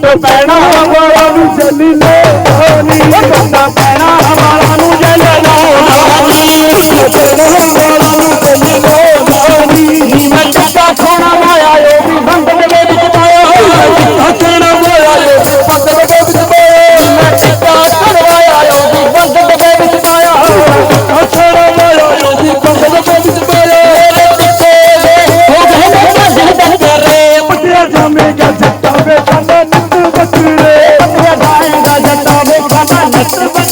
to find out what I'm doing.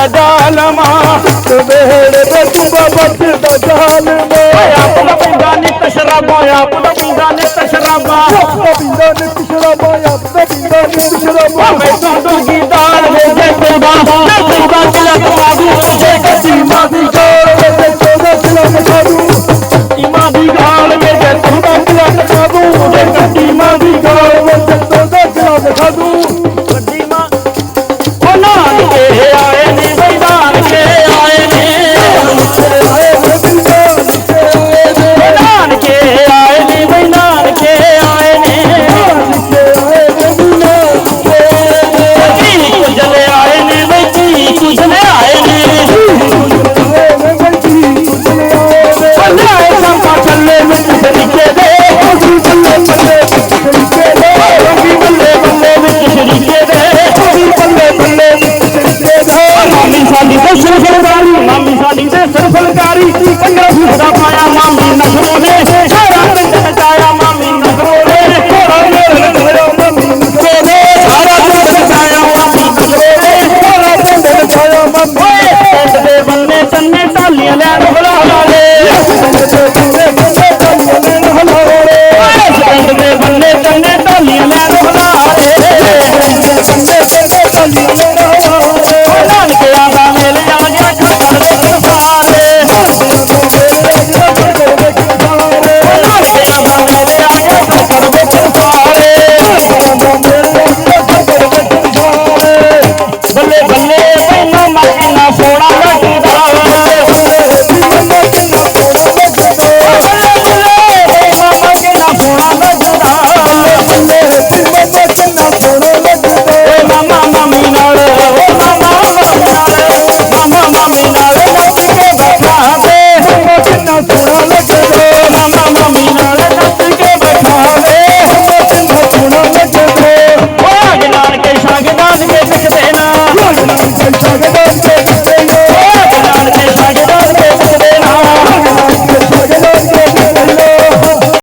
ਬਾਬਾ ਦਿੰਦਾ ਜਾ ਲਮਾ ਵੇੜੇ ਤੇ ਤੂੰ ਬਾਬਾ ਦੇ ਬਜਾਲ ਮੋ ਆਪਣਾ ਪਿੰਡਾ ਨਿਤ ਸ਼ਰਾਬਾਂ ਆਪਣਾ ਪਿੰਡਾ ਨਿਤ ਸ਼ਰਾਬਾਂ ਆਪਣਾ ਪਿੰਡਾ ਨੇ ਪਿਛੜਾ ਪਾਇਆ ਆਪਣਾ ਪਿੰਡਾ ਨੇ ਪਿਛੜਾ ਪਾਇਆ। ਵੇ ਤੂੰ